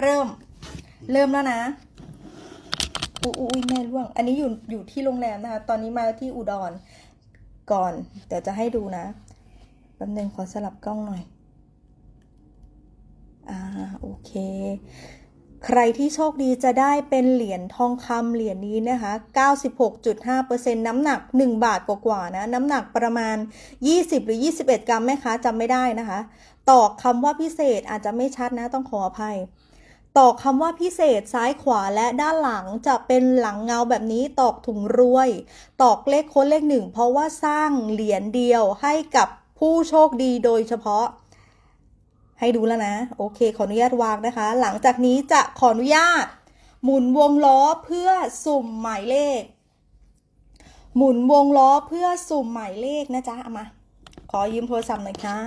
เริ่ม เริ่มแล้วนะอุยอุ้ยแม่ร่วง อันนี้อยู่อยู่ที่โรงแรมนะคะ ตอนนี้มาที่อุดรก่อน เดี๋ยวจะให้ดูนะแป๊บนึงขอสลับกล้องหน่อย อ่าโอเค ใครที่โชคดีจะได้เป็นเหรียญทองคำเหรียญนี้นะคะ 96.5%น้ำหนัก 1 บาทกว่าๆนะ น้ำหนักประมาณ 20 หรือ 21 กรัมแม่ค้าจำไม่ได้นะคะ ตอกคำว่าพิเศษอาจจะไม่ชัดนะต้องขออภัย ตอกคำว่าพิเศษซ้ายขวาและด้านหลังจะเป็นหลังเงาแบบนี้ตอกถุงรวย ตอกเลขค้ดเลขหนึ่งเพราะว่าสร้างเหรียญเดียวให้กับผู้โชคดีโดยเฉพาะ ให้ดูแล้วนะ โอเค ขออนุญาตวางนะคะ หลังจากนี้จะขออนุญาต หมุนวงล้อเพื่อสุ่มหมายเลข หมุนวงล้อเพื่อสุ่มหมายเลขนะจ๊ะเอามา ขอยืมโทรศัพท์หน่อยค่ะ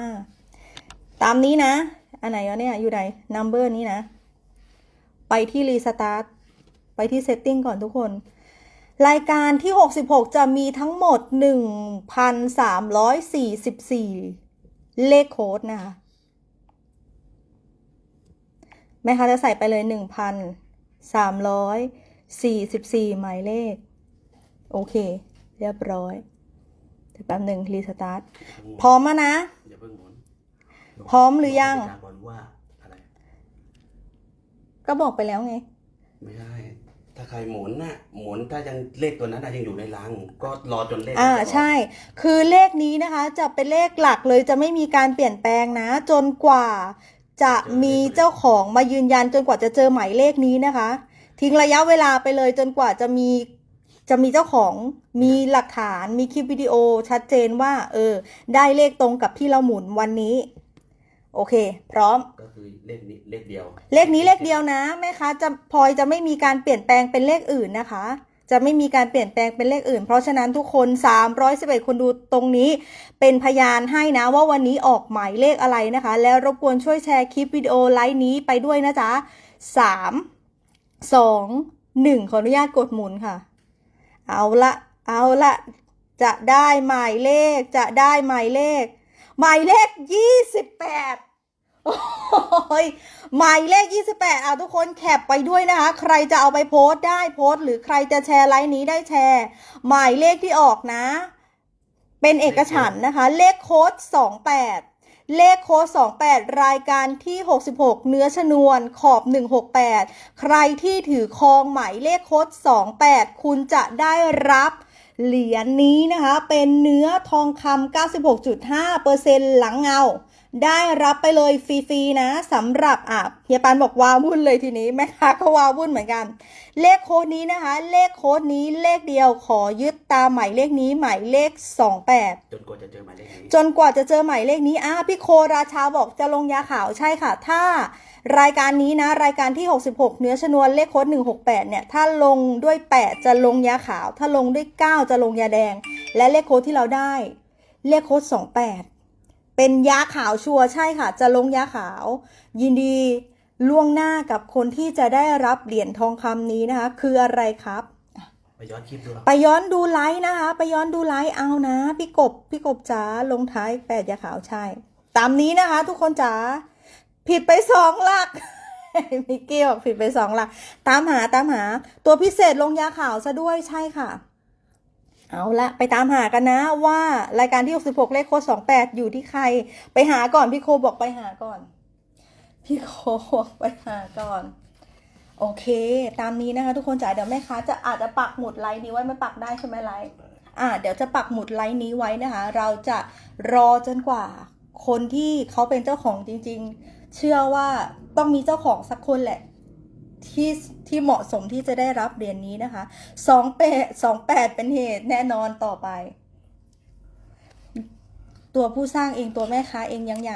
ตามนี้นะ อันไหนวะเนี่ยอยู่ไหนนัมเบอร์นี้นะ ไปที่รีสตาร์ทไปที่เซตติ้งก่อนทุกคน รายการที่ 66 จะมีทั้งหมด 1,344 เลขโค้ดนะคะแม่ค้าจะใส่ไปเลย 1,344 หมายเลข โอเค เรียบร้อยเดี๋ยวแป๊บหนึ่งรีสตาร์ทพร้อมแล้วนะอย่าเพิ่งหมุนพร้อมหรือยังบกก่อนว่าอะไร ก็บอกไปแล้วไง ไม่ได้ ถ้าใครหมุนน่ะหมุนถ้ายังเลขตัวนั้นน่ะยังอยู่ในรัง ก็รอจนเลขอ่านั้นออกใช่ คือเลขนี้นะคะจะเป็นเลขหลักเลยจะไม่มีการเปลี่ยนแปลงนะ จนกว่าจะมีเจ้าของมายืนยันจนกว่าจะเจอหมายเลขนี้นะคะ ทิ้งระยะเวลาไปเลยจนกว่าจะมีจะมีเจ้าของมีหลักฐานมีคลิปวิดีโอชัดเจนว่า เออ ได้เลขตรงกับที่เราหมุนวันนี้ โอเค พร้อม ก็คือเลขนี้เลขเดียว เลขนี้เลขเดียวนะแม่ค้าจะพลอยจะไม่มีการเปลี่ยนแปลงเป็นเลขอื่นนะคะ จะไม่มีการเปลี่ยนแปลงเป็นเลขอื่น เพราะฉะนั้นทุกคน 311 คนดูตรงนี้ เป็นพยานให้นะว่าวันนี้ออกหมายเลขอะไรนะคะ แล้วรบกวนช่วยแชร์คลิปวิดีโอไลฟ์นี้ไปด้วยนะจ๊ะ 3 2 1 ขออนุญาตกดหมุนค่ะ เอาละเอาละจะได้หมายเลขจะได้หมายเลข หมายเลข 28โอ้ย หมายเลข 28เอาทุกคนแคปไปด้วยนะคะ ใครจะเอาไปโพสต์ได้โพสต์ หรือใครจะแชร์ไลน์นี้ได้แชร์ หมายเลขที่ออกนะ เป็นเอกฉันนะคะ เลขโค้ด28 เลขโค้ด28 รายการที่ 66 เนื้อชนวนขอบ 168 ใครที่ถือครองหมายเลขโค้ด28 คุณจะได้รับเหรียญนี้นะคะ เป็นเนื้อทองคำ96.5%หลังเงา ได้รับไปเลยฟรีๆนะสำหรับอะเฮียปานบอกว้าวุ่นเลยทีนี้แม่ค้าก็ว้าวุ่นเหมือนกัน เลขโค้ดนี้นะคะ เลขโค้ดนี้เลขเดียวขอยึดตามหมายเลขนี้หมายเลข 28 จนกว่าจะเจอหมายเลขนี้จนกว่าจะเจอหมายเลขนี้อะพี่โคราชาบอกจะลงยาขาวใช่ค่ะ ถ้ารายการนี้นะ รายการที่ 66 เนื้อชนวนเลขโค้ด168 เนี่ย ถ้าลงด้วย 8 จะลงยาขาว ถ้าลงด้วย 9 จะลงยาแดง และเลขโค้ดที่เราได้ เลขโค้ด28 เป็นยาขาวชัวร์ใช่ค่ะ จะลงยาขาว ยินดีล่วงหน้ากับคนที่จะได้รับเหรียญทองคำนี้นะคะ คืออะไรครับ ไปย้อนคลิปดูไปย้อนดูไลฟ์นะคะ ไปย้อนดูไลฟ์เอานะ พี่กบพี่กบจ๋าลงท้ายแปดยาขาวใช่ ตามนี้นะคะ ทุกคนจ๋าผิดไปสองหลักมิกกี้บอกผิดไปสองหลักตามหาตามหา ตัวพิเศษลงยาขาวซะด้วยใช่ค่ะ เอาละไปตามหากันนะว่ารายการที่ 66 เลขโค้ด28 อยู่ที่ใคร ไปหาก่อนพี่โคบอกไปหาก่อน พี่โคบอกไปหาก่อน โอเค ตามนี้นะคะ ทุกคนจ๋าเดี๋ยวแม่ค้าจะอาจจะปักหมุดไลน์นี้ไว้ไม่ปักได้ใช่ไหมไลน์อ่าเดี๋ยวจะปักหมุดไลน์นี้ไว้นะคะ เราจะรอจนกว่าคนที่เขาเป็นเจ้าของจริง ๆ เชื่อว่าต้องมีเจ้าของสักคนแหละ ที่ที่เหมาะสมที่จะได้รับเหรียญนี้นะคะสองแปดสองแปดเป็นเหตุแน่นอนต่อไป ตัวผู้สร้างเองตัวแม่ค้าเองยังอยาก